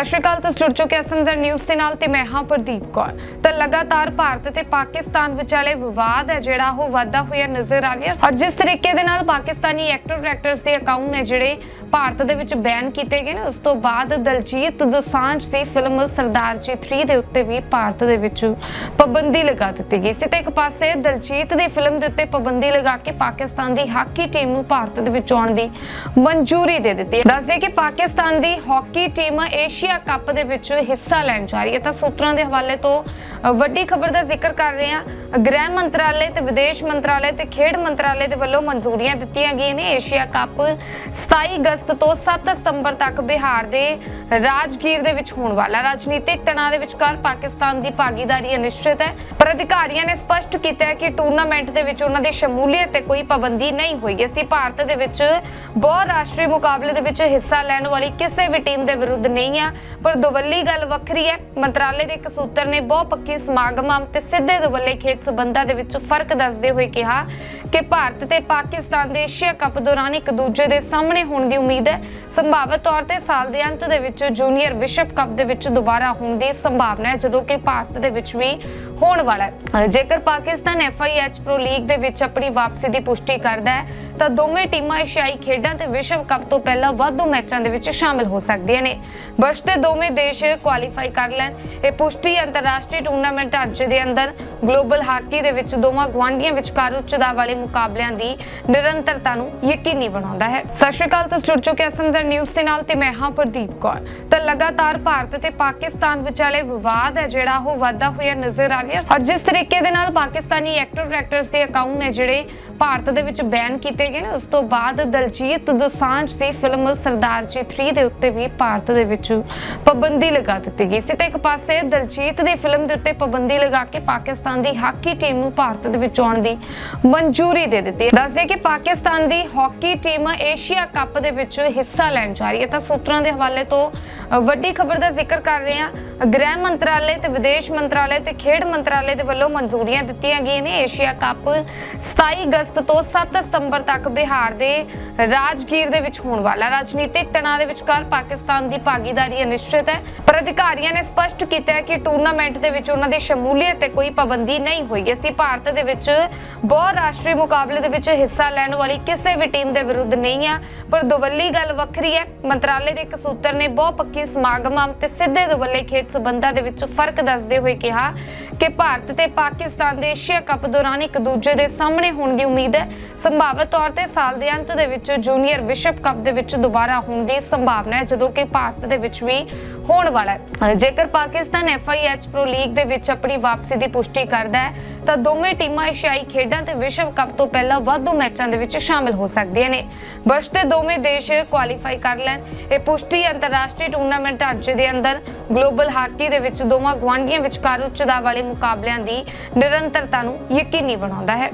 ਸਤਿ ਸ਼੍ਰੀ ਅਕਾਲ, ਤੁਸੀਂ ਜੁੜ ਚੁੱਕੇ ਐਸਐਮਜ਼ੈਡ ਨਿਊਜ਼ ਦੇ ਨਾਲ ਤੇ ਮੈਂ ਹਾਂ ਪ੍ਰਦੀਪ ਕੌਰ। ਤਾਂ ਲਗਾਤਾਰ ਭਾਰਤ ਤੇ ਪਾਕਿਸਤਾਨ ਵਿਚਾਲੇ ਵਿਵਾਦ ਹੈ, ਜਿਹੜਾ ਉਹ ਵਾਧਾ ਹੋਇਆ ਨਜ਼ਰ ਆ ਰਿਹਾ ਔਰ ਜਿਸ ਤਰੀਕੇ ਦੇ ਨਾਲ ਪਾਕਿਸਤਾਨੀ ਐਕਟਰ ਐਕਟਰਸ ਦੇ ਅਕਾਊਂਟ ਨੇ ਜਿਹੜੇ ਭਾਰਤ ਦੇ ਵਿੱਚ ਬੈਨ ਕੀਤੇ ਗਏ ਨੇ, ਉਸ ਤੋਂ ਬਾਅਦ ਦਲਜੀਤ ਦੋਸਾਂਝ ਦੀ ਫਿਲਮ ਸਰਦਾਰ ਜੀ 3 ਦੇ ਉੱਤੇ ਵੀ ਭਾਰਤ ਦੇ ਵਿੱਚ ਪਾਬੰਦੀ ਲਗਾ ਦਿੱਤੀ ਗਈ ਸੀ। ਤੇ ਇੱਕ ਪਾਸੇ ਦਲਜੀਤ ਦੀ ਫਿਲਮ ਦੇ ਉੱਤੇ ਪਾਬੰਦੀ ਲਗਾ ਕੇ ਪਾਕਿਸਤਾਨ ਦੀ ਹਾਕੀ ਟੀਮ ਨੂੰ ਭਾਰਤ ਦੇ ਵਿੱਚ ਆਉਣ ਦੀ ਮਨਜ਼ੂਰੀ ਦੇ ਦਿੱਤੀ ਦੱਸਦੇ ਕਿ ਪਾਕਿਸਤਾਨ ਦੀ ਹਾਕੀ ਟੀਮ ਏਸ਼ੀਆ ਕੱਪ ਦੇ ਵਿੱਚ ਹਿੱਸਾ ਲੈਣ ਜਾ ਰਹੀ ਹੈ। ਤਾਂ ਸੂਤਰਾਂ ਦੇ ਹਵਾਲੇ ਤੋਂ ਵੱਡੀ ਖਬਰ ਦਾ ਜ਼ਿਕਰ ਕਰ ਰਹੇ ਹਾਂ। ਗ੍ਰਹਿ ਮੰਤਰਾਲੇ ਤੇ ਵਿਦੇਸ਼ ਮੰਤਰਾਲੇ ਤੇ ਖੇਡ ਮੰਤਰਾਲੇ ਦੇ ਵੱਲੋਂ ਮਨਜ਼ੂਰੀਆਂ ਦਿੱਤੀਆਂ ਗਈਆਂ ਨੇ। ਏਸ਼ੀਆ ਕੱਪ 27 ਅਗਸਤ ਤੋਂ 7 ਸਤੰਬਰ ਤੱਕ ਬਿਹਾਰ ਦੇ ਰਾਜਗੀਰ ਦੇ ਵਿੱਚ ਹੋਣ ਵਾਲਾ ਰਾਜਨੀਤਿਕ ਤਣਾਅ ਦੇ ਵਿਚਕਾਰ ਪਾਕਿਸਤਾਨ ਦੀ ਭਾਗੀਦਾਰੀ ਅਨਿਸ਼ਚਿਤ ਹੈ। ਪਰ ਅਧਿਕਾਰੀਆਂ ਨੇ ਸਪਸ਼ਟ ਕੀਤਾ ਹੈ ਕਿ ਟੂਰਨਾਮੈਂਟ ਦੇ ਵਿੱਚ ਉਹਨਾਂ ਦੀ ਸ਼ਮੂਲੀਅਤ ਤੇ ਕੋਈ ਪਾਬੰਦੀ ਨਹੀਂ ਹੋਈ। ਅਸੀਂ ਭਾਰਤ ਦੇ ਵਿੱਚ ਬਹੁ ਰਾਸ਼ਟਰੀ ਮੁਕਾਬਲੇ ਦੇ ਵਿੱਚ ਹਿੱਸਾ ਲੈਣ ਵਾਲੀ ਕਿਸੇ ਵੀ ਟੀਮ ਦੇ ਵਿਰੁੱਧ ਨਹੀਂ ਆ ਪਰ ਦੁਵੱਲੀ ਗੱਲ ਵੱਖਰੀ ਹੈ। ਮੰਤਰਾਲੇ ਦੇ ਇੱਕ ਸੂਤਰ ਨੇ ਬਹੁ ਪੱਖੀ ਸਮਾਗਮਾਂ ਤੇ ਸਿੱਧੇ ਦੁਵੱਲੇ ਖੇਡ ਸਬੰਧਾਂ ਦੇ ਵਿੱਚ ਫ਼ਰਕ ਦੱਸਦੇ ਹੋਏ ਕਿਹਾ ਕਿ ਭਾਰਤ ਤੇ ਪਾਕਿਸਤਾਨ ਦੇ ਏਸ਼ੀਆ ਕੱਪ ਦੌਰਾਨ ਇੱਕ ਦੂਜੇ ਦੇ ਸਾਹਮਣੇ ਹੋਣ ਦੀ ਉਮੀਦ ਹੈ। ਸੰਭਾਵਤ ਤੌਰ ਤੇ ਸਾਲ ਦੇ ਅੰਤ ਦੇ ਵਿੱਚ ਜੂਨੀਅਰ ਵਿਸ਼ਵ ਕੱਪ ਦੇ ਵਿੱਚ ਦੁਬਾਰਾ ਹੋਣ ਦੀ ਸੰਭਾਵਨਾ ਹੈ, ਜਦੋਂ ਕਿ ਭਾਰਤ ਦੇ ਵਿੱਚ ਵੀ ਹੋਣ ਵਾਲਾ ਹੈ। ਜੇਕਰ ਪਾਕਿਸਤਾਨ FIH ਪ੍ਰੋ ਲੀਗ ਦੇ ਵਿੱਚ ਆਪਣੀ ਵਾਪਸੀ ਦੀ ਪੁਸ਼ਟੀ ਕਰਦਾ ਹੈ, ਤਾਂ ਦੋਵੇਂ ਟੀਮਾਂ ਏਸ਼ੀਆਈ ਖੇਡਾਂ ਤੇ ਵਿਸ਼ਵ ਕੱਪ ਤੋਂ ਪਹਿਲਾਂ ਵਾਧੂ ਮੈਚਾਂ ਦੇ ਵਿੱਚ ਸ਼ਾਮਲ ਹੋ ਸਕਦੀਆਂ ਨੇ। ਬਸ ਤੇ ਦੋਵੇਂ ਦੇਸ਼ ਕੁਆਲੀਫਾਈ ਕਰ ਲੈਣ। ਇਹ ਪੁਸ਼ਟੀ ਅੰਤਰਰਾਸ਼ਟਰੀ ਟੂਰਨਾਮੈਂਟ ਢਾਂਚੇ ਦੇ ਅੰਦਰ ਗਲੋਬਲ ਹਾਕੀ ਦੇ ਵਿੱਚ ਦੋਵਾਂ ਗਵਾਂਢੀਆਂ ਵਿਚਕਾਰ ਉੱਚ ਵਾਲੇ ਮੁਕਾਬਲਿਆਂ ਦੀ ਨਿਰੰਤਰਤਾ ਨੂੰ ਯਕੀਨੀ ਬਣਾਉਂਦਾ ਹੈ। ਸਤਿ ਸ਼੍ਰੀ ਅਕਾਲ, ਤੁਸੀਂ ਜੁੜ ਚੁੱਕੇ ਐਸਐਮਜ਼ੈਡ ਨਿਊਜ਼ ਦੇ ਨਾਲ ਤੇ ਮੈਂ ਹਾਂ ਪ੍ਰਦੀਪ ਕੌਰ। ਤਾਂ ਲਗਾਤਾਰ ਭਾਰਤ ਤੇ ਪਾਕਿਸਤਾਨ ਵਿਚਾਲੇ ਵਿਵਾਦ ਹੈ, ਜਿਹੜਾ ਉਹ ਵਾਧਾ ਹੋਇਆ ਨਜ਼ਰ ਆ ਰਿਹਾ। ਔਰ ਜਿਸ ਤਰੀਕੇ ਦੇ ਨਾਲ ਪਾਕਿਸਤਾਨੀ ਐਕਟਰ ਐਕਟਰਸ ਦੇ ਅਕਾਊਂਟ ਨੇ ਜਿਹੜੇ ਭਾਰਤ ਦੇ ਵਿੱਚ ਬੈਨ ਕੀਤੇ ਗਏ ਨੇ, ਉਸ ਤੋਂ ਬਾਅਦ ਦਲਜੀਤ ਦੋਸਾਂਝ ਦੀ ਫਿਲਮ ਸਰਦਾਰ ਜੀ 3 ਦੇ ਉੱਤੇ ਵੀ ਭਾਰਤ ਦੇ ਵਿੱਚ ਪਾਬੰਦੀ ਲਗਾ ਦਿੱਤੀ ਗਈ ਸੀ ਤੇ ਇੱਕ ਪਾਸੇ ਦਲਜੀਤ ਦੀ ਫਿਲਮ ਦੇ ਉੱਤੇ ਪਾਬੰਦੀ ਲਗਾ ਕੇ ਪਾਕਿਸਤਾਨ ਦੀ ਹਾਕੀ ਟੀਮ ਨੂੰ ਭਾਰਤ ਦੇ ਵਿੱਚ ਆਉਣ ਦੀ ਮਨਜ਼ੂਰੀ ਦੇ ਦਿੱਤੀ। ਦੱਸਦੇ ਕਿ ਪਾਕਿਸਤਾਨ ਦੀ ਹਾਕੀ ਟੀਮ ਏਸ਼ੀਆ ਕੱਪ ਦੇ ਵਿੱਚ ਹਿੱਸਾ ਲੈਣ ਜਾ ਰਹੀ ਹੈ। ਤਾਂ ਸੂਤਰਾਂ ਦੇ ਹਵਾਲੇ ਤੋਂ ਵੱਡੀ ਖਬਰ ਦਾ ਜ਼ਿਕਰ ਕਰ ਰਹੇ ਹਾਂ। ਗ੍ਰਹਿ ਮੰਤਰਾਲੇ ਤੇ ਵਿਦੇਸ਼ ਮੰਤਰਾਲੇ ਤੇ ਖੇਡ ਮੰਤਰਾਲੇ ਦੇ ਵੱਲੋਂ ਮਨਜ਼ੂਰੀਆਂ ਦਿੱਤੀਆਂ ਗਈਆਂ ਨੇ। ਏਸ਼ੀਆ ਕੱਪ 27 ਅਗਸਤ ਤੋਂ 7 ਸਤੰਬਰ ਤੱਕ ਬਿਹਾਰ ਦੇ ਰਾਜਗੀਰ ਦੇ ਵਿੱਚ ਹੋਣ ਵਾਲਾ ਰਾਜਨੀਤਿਕ ਤਣਾਅ ਦੇ ਵਿਚਕਾਰ ਪਾਕਿਸਤਾਨ ਦੀ ਭਾਗੀਦਾਰੀ ਅਨਿਸ਼ਚਿਤ ਹੈ। ਪਰ ਅਧਿਕਾਰੀਆਂ ਨੇ ਸਪਸ਼ਟ ਕੀਤਾ ਹੈ ਕਿ ਟੂਰਨਾਮੈਂਟ ਦੇ ਵਿੱਚ ਉਹਨਾਂ ਦੀ ਸ਼ਮੂਲੀਅਤ ਤੇ ਕੋਈ ਪਾਬੰਦੀ ਨਹੀਂ ਹੋਈ। ਅਸੀਂ ਭਾਰਤ ਦੇ ਵਿੱਚ ਬਹੁ ਰਾਸ਼ਟਰੀ ਮੁਕਾਬਲੇ ਦੇ ਵਿੱਚ ਹਿੱਸਾ ਲੈਣ ਵਾਲੀ ਕਿਸੇ ਵੀ ਟੀਮ ਦੇ ਵਿਰੁੱਧ ਨਹੀਂ ਆ ਪਰ ਦੁਵੱਲੀ ਗੱਲ ਵੱਖਰੀ ਹੈ। ਮੰਤਰਾਲੇ ਦੇ ਇੱਕ ਸੂਤਰ ਨੇ ਬਹੁ ਪੱਖੀ ਸਮਾਗਮਾਂ ਤੇ ਸਿੱਧੇ ਦੁਵੱਲੇ ਖੇਡ ਸਬੰਧਾਂ ਦੇ ਵਿੱਚ ਫ਼ਰਕ ਦੱਸਦੇ ਹੋਏ ਕਿਹਾ ਕਿ ਭਾਰਤ ਤੇ ਪਾਕਿਸਤਾਨ ਦੇ ਏਸ਼ੀਆ ਕੱਪ ਦੌਰਾਨ ਇੱਕ ਦੂਜੇ ਦੇ ਸਾਹਮਣੇ ਹੋਣ ਦੀ ਉਮੀਦ ਹੈ। ਸੰਭਾਵਤ ਤੌਰ ਤੇ ਸਾਲ ਦੇ ਅੰਤ ਦੇ ਵਿੱਚ ਜੂਨੀਅਰ ਵਿਸ਼ਵ ਕੱਪ ਦੇ ਵਿੱਚ ਦੁਬਾਰਾ ਹੋਣ ਦੀ ਸੰਭਾਵਨਾ ਹੈ, ਜਦੋਂ ਕਿ ਭਾਰਤ ਦੇ ਵਿੱਚ ਵੀ ਹੋਣ ਵਾਲਾ ਹੈ। ਜੇਕਰ ਪਾਕਿਸਤਾਨ FIH ਪ੍ਰੋ ਲੀਗ ਦੇ ਵਿੱਚ ਆਪਣੀ ਵਾਪਸੀ ਦੀ ਪੁਸ਼ਟੀ ਕਰਦਾ ਹੈ, ਤਾਂ ਦੋਵੇਂ ਟੀਮਾਂ ਏਸ਼ੀਆਈ ਖੇਡਾਂ ਤੇ ਵਿਸ਼ਵ ਕੱਪ ਤੋਂ ਪਹਿਲਾਂ ਵਾਧੂ ਮੈਚਾਂ ਦੇ ਵਿੱਚ ਸ਼ਾਮਲ ਹੋ ਸਕਦੀਆਂ ਨੇ। ਬਸ ਤੇ ਦੋਵੇਂ ਦੇਸ਼ ਕੁਆਲੀਫਾਈ ਕਰ ਲੈਣ। ਇਹ ਪੁਸ਼ਟੀ ਅੰਤਰਰਾਸ਼ਟਰੀ ਟੂਰਨਾਮੈਂਟ ਢਾਂਚੇ ਦੇ ਅੰਦਰ ਗਲੋਬਲ ਹਾਕੀ ਦੇ ਵਿੱਚ ਦੋਵਾਂ ਗਵਾਂਢੀਆਂ ਵਿਚਕਾਰ ਉੱਚ ਦਾਅ ਵਾਲੇ ਮੁਕਾਬਲਿਆਂ ਦੀ ਨਿਰੰਤਰਤਾ ਨੂੰ ਯਕੀਨੀ ਬਣਾਉਂਦਾ ਹੈ।